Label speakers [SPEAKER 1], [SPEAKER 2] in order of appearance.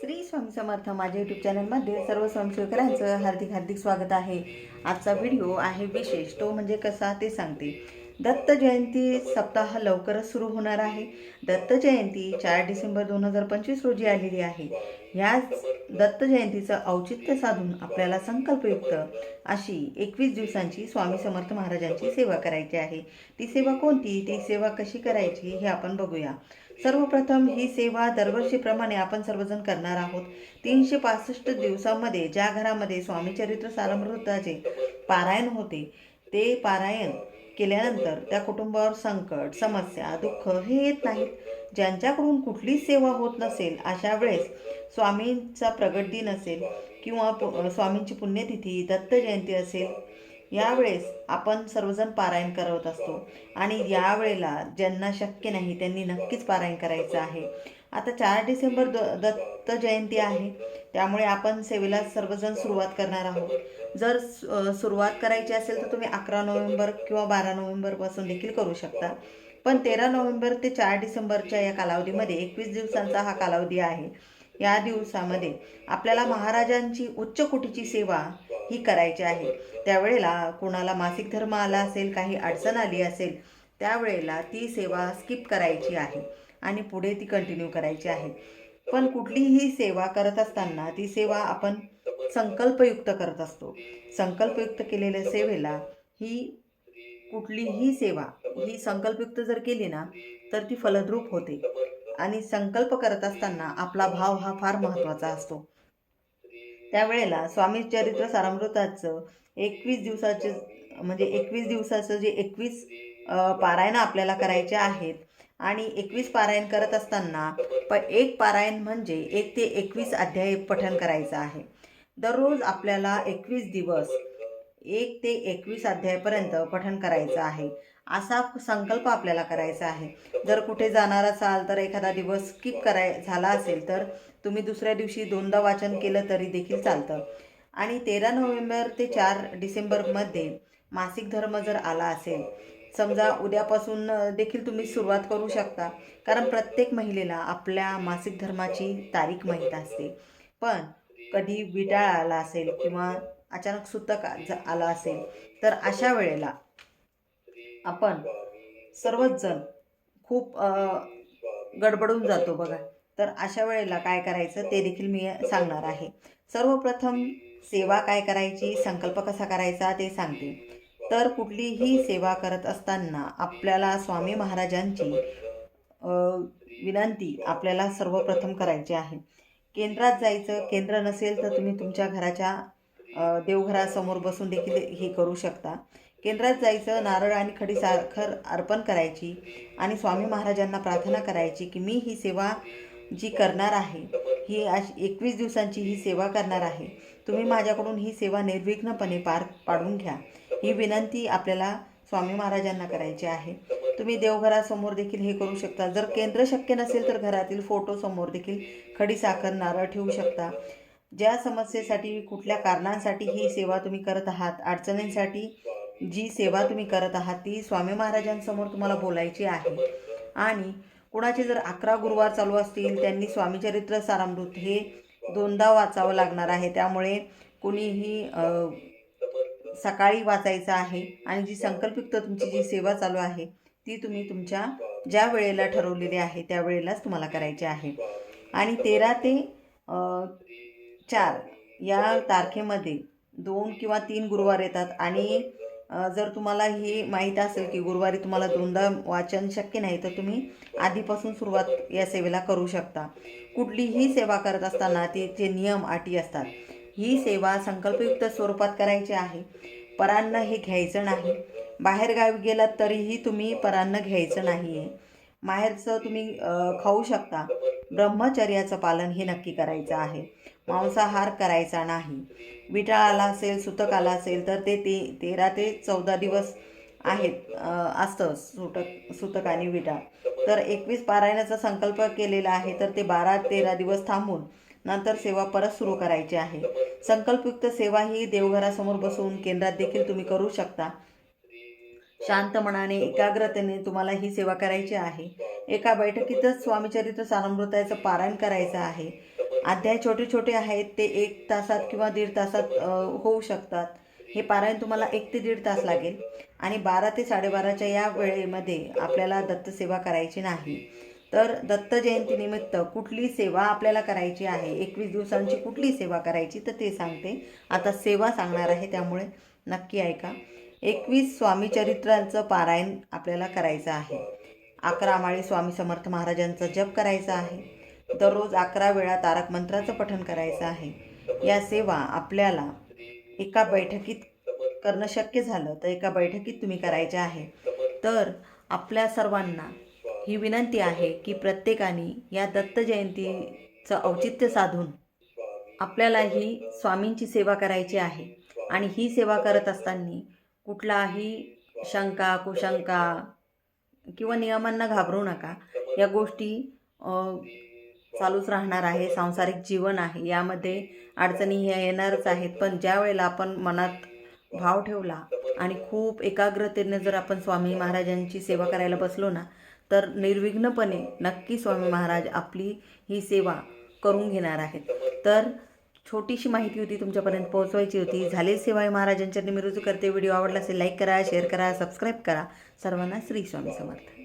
[SPEAKER 1] श्री स्वामी समर्थ माझ्या यूट्यूब चॅनलमध्ये सर्व स्वयंसेवकरांचं हार्दिक हार्दिक स्वागत आहे. आजचा व्हिडिओ आहे विशेष. तो म्हणजे कसा ते सांगते. दत्त जयंती सप्ताह लवकरच सुरू होणार आहे. दत्त जयंती चार डिसेंबर दोन हजार पंचवीस रोजी आलेली आहे. याच दत्त जयंतीचं औचित्य साधून आपल्याला संकल्पयुक्त अशी एकवीस दिवसांची स्वामी समर्थ महाराजांची सेवा करायची आहे. ती सेवा कोणती? ती सेवा कशी करायची? हे आपण बघूया. सर्वप्रथम ही सेवा दरवर्षीप्रमाणे आपण सर्वजण करणार आहोत. तीनशे पासष्ट दिवसांमध्ये ज्या घरामध्ये स्वामी चरित्र सारामृताचे पारायण होते ते पारायण केल्यानंतर त्या कुटुंबावर संकट समस्या दुःख हे येत नाहीत. ज्यांच्याकडून कुठलीच सेवा होत नसेल अशा वेळेस स्वामींचा प्रगट दिन असेल किंवा स्वामींची पुण्यतिथी दत्त जयंती असेल यावेळेस आपण सर्वजण पारायण करत असतो. आणि यावेळेला ज्यांना शक्य नाही त्यांनी नक्कीच पारायण करायचं आहे. आता चार डिसेंबर द दत्त जयंती आहे. त्यामुळे आपण सेवेला सर्वजण सुरुवात करणार आहोत. जर सुरुवात करायची असेल तर तुम्ही अकरा नोव्हेंबर किंवा बारा नोव्हेंबरपासून देखील करू शकता. पण तेरा नोव्हेंबर ते चार डिसेंबरच्या या कालावधीमध्ये एकवीस दिवसांचा हा कालावधी आहे. या दिवसामध्ये आपल्याला महाराजांची उच्च कोटीची सेवा ही करायची आहे. त्यावेळेला कोणाला मासिक धर्म आला असेल काही अडचण आली असेल त्यावेळेला ती सेवा स्किप करायची आहे आणि पुढे ती कंटिन्यू करायची आहे. पण कुठलीही सेवा करत असताना ती सेवा आपण संकल्पयुक्त करत असतो. संकल्पयुक्त केलेल्या सेवेला ही कुठलीही सेवा ही संकल्पयुक्त जर केली ना तर ती फलद्रूप होते. आणि संकल्प करत असताना आपला भाव हा फार महत्त्वाचा असतो. त्यावेळेला स्वामी चरित्र सारामृताचं एकवीस दिवसाचे म्हणजे एकवीस दिवसाचं जे एकवीस पारायण आपल्याला करायचे आहेत. आणि एकवीस पारायण करत असताना प एक पारायण म्हणजे एक ते एकवीस अध्याय पठण करायचं आहे. दररोज आपल्याला एकवीस दिवस एक ते एकवीस अध्यायापर्यंत पठण करायचं आहे. असा संकल्प आपल्याला करायचा आहे. जर कुठे जाणार असाल तर एखादा दिवस स्किप कराय झाला असेल तर तुम्ही दुसऱ्या दिवशी दोनदा वाचन केलं तरी देखील चालतं. आणि तेरा नोव्हेंबर ते चार डिसेंबरमध्ये मासिक धर्म जर आला असेल समजा उद्यापासून देखील तुम्ही सुरुवात करू शकता. कारण प्रत्येक महिलेला आपल्या मासिक धर्माची तारीख माहीत असते. पण कधी विटाळ आला असेल किंवा अचानक सुतक आला असेल तर अशा वेळेला आपण सर्वच जण खूप गडबडून जातो बघा. तर अशा वेळेला काय करायचं ते देखील मी सांगणार आहे. सर्वप्रथम सेवा काय करायची संकल्प कसा करायचा ते सांगते. तर कुठलीही सेवा करत असताना आपल्याला स्वामी महाराजांची विनंती आपल्याला सर्वप्रथम करायची आहे. केंद्रात जायचं केंद्र नसेल तर तुम्ही तुमच्या घराच्या देवघरासमोर बसून देखील हे करू शकता. केंद्रात जायचं नारळ आणि खडी साखर अर्पण करायची आणि स्वामी महाराजांना प्रार्थना करायची की मी ही सेवा जी करणार आहे ही अशी एकवीस दिवसांची ही सेवा करणार आहे तुम्ही माझ्याकडून ही सेवा निर्विघ्नपणे पार पाडून घ्या. ही विनंती आपल्याला स्वामी महाराजांना करायची आहे. तुम्ही देवघरासमोर देखील हे करू शकता. जर केंद्र शक्य नसेल तर घरातील फोटोसमोर देखील खडी साखर नारळ ठेवू शकता. ज्या समस्येसाठी कुठल्या कारणांसाठी ही सेवा तुम्ही करत आहात अडचणींसाठी जी सेवा तुम्ही करत आहात ती स्वामी महाराजांसमोर तुम्हाला बोलायची आहे. आणि कुणाचे जर अकरा गुरुवार चालू असतील त्यांनी स्वामीचरित्र सारामृत हे दोनदा वाचावं लागणार आहे. त्यामुळे कुणीही सकाळी वाचायचं आहे आणि जी संकल्पयुक्त तुमची जी सेवा चालू आहे ती तुम्ही तुमच्या ज्या वेळेला ठरवलेली आहे त्या वेळेलाच तुम्हाला करायची आहे. आणि तेरा ते चार या तारखेमध्ये दोन किंवा तीन गुरुवार येतात आणि जर तुम्हाला हे माहीत असेल की गुरुवारी तुम्हाला दोनदा वाचन शक्य नाही तर तुम्ही आधीपासून सुरुवात या सेवेला करू शकता. कुठलीही सेवा करत असताना तिचे नियम अटी असतात ही सेवा संकल्पयुक्त स्वरूपात करायची आहे. परान्न हे घ्यायचं नाही. बाहेरगावी गेलात तरीही तुम्ही परान्न घ्यायचं नाही आहे माहेरचं तुम्ही खाऊ शकता. ब्रह्मचर्याचं पालन हे नक्की करायचं आहे. मांसाहार करायचा नाही. विटाळ आला असेल सुतक आला असेल तर ते ते तेरा ते चौदा दिवस आहेत असतं सुटक सुतक आणि विटाळ. तर एकवीस पारायणाचा संकल्प केलेला आहे तर ते बारा तेरा दिवस थांबून नंतर सेवा परत सुरू करायची आहे. संकल्पयुक्त सेवा ही देवघरासमोर बसून केंद्रात देखील तुम्ही करू शकता. शांत मनाने एकाग्रतेने तुम्हाला ही सेवा करायची आहे. एका बैठकीतच स्वामीचरित्र सारामृताचं पारायण करायचं आहे. अध्याय छोटे छोटे आहेत ते एक तासात किंवा दीड तासात होऊ शकतात. हे पारायण तुम्हाला एक ते दीड तास लागेल. आणि बारा ते साडेबाराच्या या वेळेमध्ये आपल्याला दत्तसेवा करायची नाही. तर दत्त जयंतीनिमित्त कुठली सेवा आपल्याला करायची आहे? एकवीस दिवसांची कुठली सेवा करायची? तर ते सांगते. आता सेवा सांगणार आहे त्यामुळे नक्की ऐका. एकवीस स्वामी चरित्रांचं पारायण आपल्याला करायचं आहे. अकरा माळी स्वामी समर्थ महाराजांचा जप करायचा आहे. दररोज अकरा वेळा तारक मंत्राचं पठण करायचं आहे. या सेवा आपल्याला एका बैठकीत करणं शक्य झालं तर एका बैठकीत तुम्ही करायच्या आहे. तर आपल्या सर्वांना ही विनंती आहे की प्रत्येकाने या दत्त जयंतीचं औचित्य साधून आपल्याला ही स्वामींची सेवा करायची आहे. आणि ही सेवा करत असताना कुठलाही शंका कुशंका किंवा नियमांना घाबरू नका. या गोष्टी चालूच राहणार आहे. सांसारिक जीवन आहे. यामध्ये अडचणी ह्या येणारच आहेत. पण ज्या वेळेला आपण मनात भाव ठेवला आणि खूप एकाग्रतेने जर आपण स्वामी महाराजांची सेवा करायला बसलो ना तर निर्विघ्नपणे नक्की स्वामी महाराज आपली ही सेवा करून घेणार आहेत. तर छोटीशी माहिती होती तुमच्यापर्यंत पोहोचवायची होती. झाले सेवा महाराजांच्या निमिरुजू करते. व्हिडिओ आवडला असेल लाईक करा शेअर करा सबस्क्राईब करा. सर्वांना श्री स्वामी समर्थ.